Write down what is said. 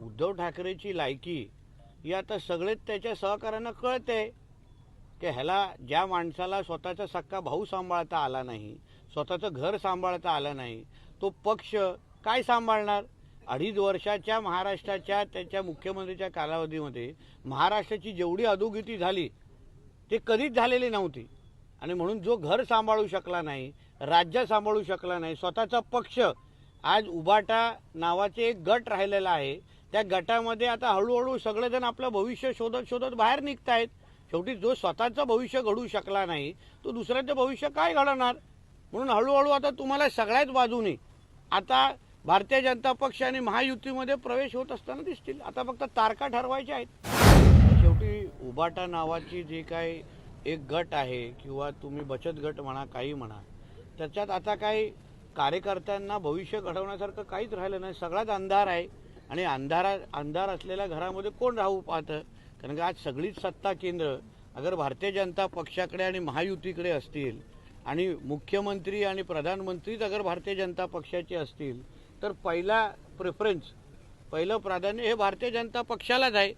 उद्धव ठाकरेची लायकी ही आता सगळेच त्याच्या सहकाऱ्यांना कळते. की ह्याला ज्या माणसाला स्वतःचा सक्का भाऊ सांभाळता आला नाही स्वतःचं घर सांभाळता आलं नाही तो पक्ष काय सांभाळणार? अडीच वर्षाच्या महाराष्ट्राच्या त्याच्या मुख्यमंत्रीच्या कालावधीमध्ये महाराष्ट्राची जेवढी अधोगती झाली ते कधीच झालेली नव्हती. आणि म्हणून जो घर सांभाळू शकला नाही राज्य सांभाळू शकला नाही स्वतःचा पक्ष आज उबाटा नावाचे एक गट राहिलेला आहे त्या गटामध्ये आता हळूहळू सगळेजण आपलं भविष्य शोधत शोधत बाहेर निघत आहेत शेवटी जो स्वतःचं भविष्य घडू शकला नाही तो दुसऱ्याचं भविष्य काय घडवणार म्हणून हळूहळू आता तुम्हाला सगळ्याच बाजूने आता भारतीय जनता पक्ष आणि महायुतीमध्ये प्रवेश होत असताना दिसतील. आता फक्त तारखा ठरवायच्या आहेत. शेवटी उबाटा नावाची जी काही एक गट आहे किंवा तुम्ही बचत गट म्हणा काही म्हणा त्याच्यात आता काही कार्यकर्त्यांना भविष्य घडवण्यासारखं काहीच राहिलं नाही. सगळाच अंधार आहे. आणि अंधारा अंधार असलेल्या घरामध्ये कोण राहू पाहतं? कारण की आज सगळीच सत्ता केंद्र अगर भारतीय जनता पक्षाकडे आणि महायुतीकडे असतील आणि मुख्यमंत्री आणि प्रधानमंत्रीच अगर भारतीय जनता पक्षाचे असतील तर पहिला प्रेफरन्स पहिलं प्राधान्य हे भारतीय जनता पक्षालाच आहे.